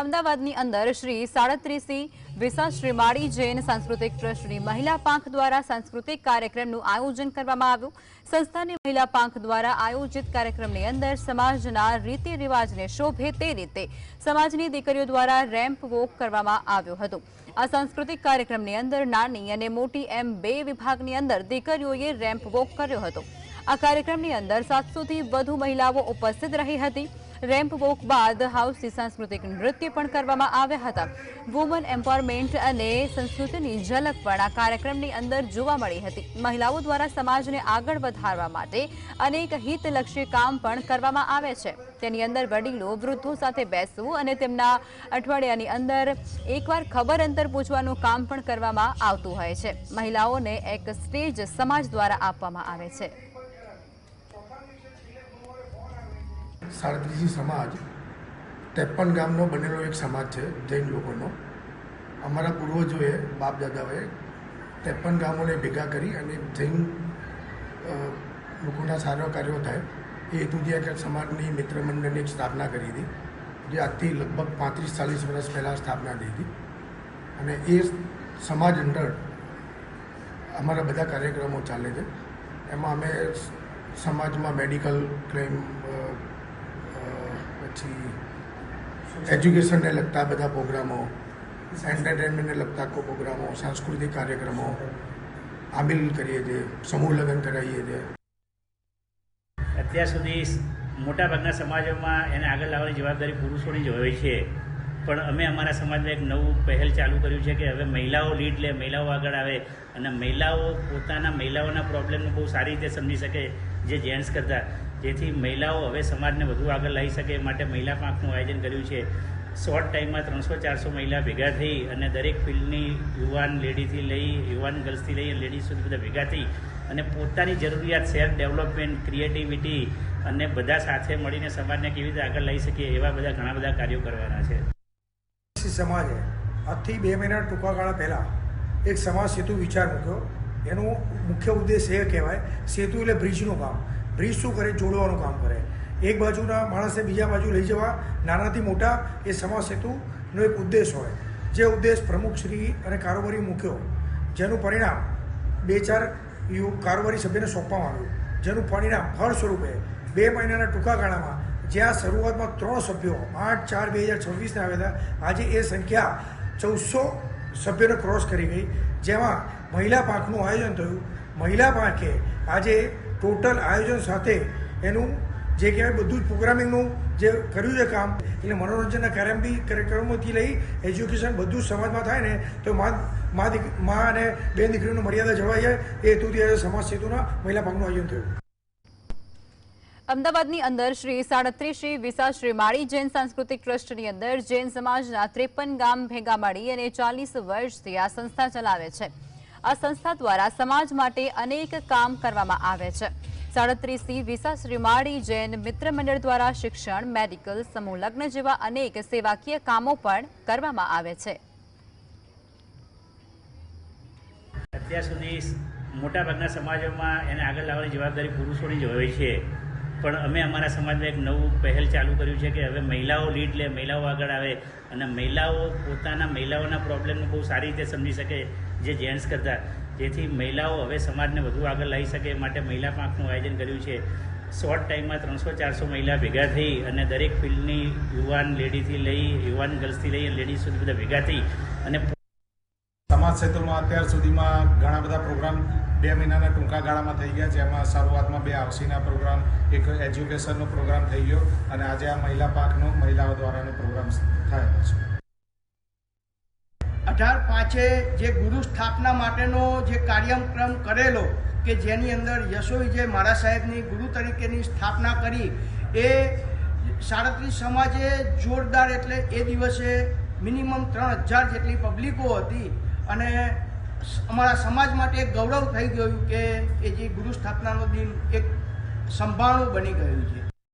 અમદાવાદની અંદર શ્રી સાડત્રીસી વિસા શ્રીમાળી જૈન સાંસ્કૃતિક ટ્રસ્ટની મહિલા પાંખ દ્વારા સાંસ્કૃતિક કાર્યક્રમનું આયોજન કરવામાં આવ્યું. સંસ્થાની મહિલા પાંખ દ્વારા આયોજિત કાર્યક્રમની અંદર સમાજના રીતિ રિવાજને શોભે તે રીતે સમાજની દીકરીઓ દ્વારા રેમ્પ વોક કરવામાં આવ્યો હતો. આ સાંસ્કૃતિક કાર્યક્રમની અંદર નાની અને મોટી એમ બે વિભાગની અંદર દીકરીઓએ રેમ્પ વોક કર્યો હતો. આ કાર્યક્રમની અંદર સાતસોથી વધુ મહિલાઓ ઉપસ્થિત રહી હતી. રેમ્પ વોક બાદ હાઉસી સાંસ્કૃતિક નૃત્ય પણ કરવામાં આવ્યા હતા. વુમન એમ્પાવરમેન્ટ અને સંસ્કૃતિની ઝલક પણ આ કાર્યક્રમની અંદર જોવા મળી હતી. મહિલાઓ દ્વારા સમાજને આગળ વધારવા માટે અનેક હિતલક્ષી કામ પણ કરવામાં આવે છે. તેની અંદર વડીલો વૃદ્ધો સાથે બેસવું અને તેમના અઠવાડિયાની અંદર એકવાર ખબર અંતર પૂછવાનું કામ પણ કરવામાં આવતું હોય છે. મહિલાઓને એક સ્ટેજ સમાજ દ્વારા આપવામાં આવે છે. સાડત્રીસી સમાજ, ત્રેપન ગામનો બનેલો એક સમાજ છે, જૈન લોકોનો. અમારા પૂર્વજોએ બાપ દાદાઓએ ત્રેપન ગામોને ભેગા કરી અને જૈન લોકોના સારા કાર્યો થાય. એ હેતુથી આ સમાજની મિત્ર મંડળની એક સ્થાપના કરી હતી, જે આજથી લગભગ પાંત્રીસ ચાલીસ વર્ષ પહેલાં સ્થાપના થઈ હતી. અને એ સમાજ અંદર અમારા બધા કાર્યક્રમો ચાલે છે. એમાં અમે સમાજમાં મેડિકલ ક્લેમ પછી એજ્યુકેશનને લગતા બધા પ્રોગ્રામો એન્ટરટેનમેન્ટને લગતા કો પ્રોગ્રામો સાંસ્કૃતિક કાર્યક્રમો આમિલ કરીએ છીએ સમૂહ લગ્ન કરાવીએ છીએ. અત્યાર સુધી મોટાભાગના સમાજોમાં એને આગળ લાવવાની જવાબદારી પુરુષોની જ હોય છે. પણ અમે અમારા સમાજમાં એક નવું પહેલ ચાલુ કર્યું છે કે હવે મહિલાઓ લીડ લે મહિલાઓ આગળ આવે. અને મહિલાઓ પોતાના મહિલાઓના પ્રોબ્લેમને બહુ સારી રીતે સમજી શકે. જે જેન્ટ્સ કરતા. જેથી મહિલાઓ હવે સમાજને વધુ આગળ લાવી શકે એ માટે મહિલા પાંખનું આયોજન કર્યું છે. શોર્ટ ટાઈમમાં ત્રણસો ચારસો મહિલા ભેગા થઈ અને દરેક ફિલ્ડની યુવાન લેડીથી લઈ, યુવાન ગર્લ્સથી લઈ લેડીઝ સુધી બધા ભેગા થઈ અને પોતાની જરૂરિયાત સેલ્ફ ડેવલપમેન્ટ ક્રિએટિવિટી અને બધા સાથે મળીને સમાજને કેવી રીતે આગળ લઈ શકીએ એવા બધા ઘણા બધા કાર્યો કરવાના છે. સમાજે આજથી બે મહિના ટૂંકા ગાળા પહેલાં એક સમાજ સેતુ વિચાર મૂક્યો. એનો મુખ્ય ઉદ્દેશ એ કહેવાય, સેતુ એટલે બ્રિજનું કામ. બ્રિજ શું કરે? જોડવાનું કામ કરે. એક બાજુના માણસને બીજા બાજુ લઈ જવા, નાનાથી મોટા એ સમાજ સેતુનો એક ઉદ્દેશ હોય. જે ઉદ્દેશ પ્રમુખશ્રી અને કારોબારી મૂક્યો જેનું પરિણામ બે ચાર યુ કારોબારી સભ્યને સોંપવામાં આવ્યું. જેનું પરિણામ ફળ સ્વરૂપે બે મહિનાના ટૂંકા ગાળામાં જ્યાં શરૂઆતમાં ત્રણ સભ્યો આઠ ચાર બે હજાર છવ્વીસને આવ્યા હતા, આજે એ સંખ્યા ચૌદસો સભ્યોને ક્રોસ કરી ગઈ. જેમાં મહિલા પાંખનું આયોજન થયું. મહિલા પાંખે આજે ટોટલ આયોજન સાથે એનું જે કહેવાય બધું જ પ્રોગ્રામિંગનું જે કર્યું છે કામ, એટલે મનોરંજનના કાર્યમ બી કાર્યક્રમોથી લઈ એજ્યુકેશન બધું જ સમાજમાં થાય ને, તો મા મા અને બેન દીકરીઓની મર્યાદા જળવાઈ જાય, એ હેતુથી આજે સમાજ સેતુના મહિલા પાંખનું આયોજન થયું. અમદાવાદની અંદર શ્રી સાડત્રીસ શ્રી વિસા શ્રીમાળી જૈન સાંસ્કૃતિક ટ્રસ્ટની અંદર જૈન સમાજના ત્રેપન ગામ ભેગા મળી અને ચાલીસ વર્ષથી આ સંસ્થા ચલાવે છે. આ સંસ્થા દ્વારા સમાજ માટે અનેક કામ કરવામાં આવે છે. સાડત્રીસી વિસા શ્રીમાળી જૈન મિત્ર મંડળ દ્વારા શિક્ષણ, મેડિકલ, સમૂહ લગ્ન જેવા અનેક સેવાકીય કામો પણ કરવામાં આવે છે. અત્યાર સુધી મોટાભાગના સમાજોમાં એને આગળ લાવવાની જવાબદારી પુરુષોની જ હોય છે. પણ અમે અમારા સમાજમાં એક નવું પહેલ ચાલુ કર્યું છે કે હવે મહિલાઓ લીડ લે, મહિલાઓ આગળ આવે અને મહિલાઓ પોતાના મહિલાઓના પ્રોબ્લેમને બહુ સારી રીતે સમજી શકે જે જેન્ટ્સ કરતા. જેથી મહિલાઓ હવે સમાજને વધુ આગળ લાવી શકે માટે મહિલા પાંખનું આયોજન કર્યું છે. શોર્ટ ટાઈમમાં ત્રણસો ચારસો મહિલા ભેગા થઈ અને દરેક ફિલ્ડની યુવાન લેડીથી લઈ, યુવાન ગર્લ્સથી લઈ લેડીઝ સુધી બધા ભેગા થઈ અને ક્ષેત્રમાં અત્યાર સુધીમાં ઘણા બધા પ્રોગ્રામ બે મહિનાના ટૂંકા ગાળામાં થઈ ગયા, જેમાં શરૂઆતમાં બે આવસીના પ્રોગ્રામ, એક એજ્યુકેશનનો પ્રોગ્રામ થઈ ગયો અને આજે આ મહિલા પાકનો મહિલાઓ દ્વારાનો પ્રોગ્રામ થયેલો છે. અઢાર પાંચે જે ગુરુ સ્થાપના માટેનો જે કાર્યક્રમ કરેલો, કે જેની અંદર યશો વિજય મારા સાહેબની ગુરુ તરીકેની સ્થાપના કરી, એ સાડત્રીસ સમાજે જોરદાર એટલે એ દિવસે મિનિમમ ત્રણ હજાર જેટલી પબ્લિકો હતી. અને અમારા સમાજ માટે એક ગૌરવ થઈ ગયું કે એ જે ગુરુ સ્થાપનાનો દિન એક સંભાળું બની ગયું છે.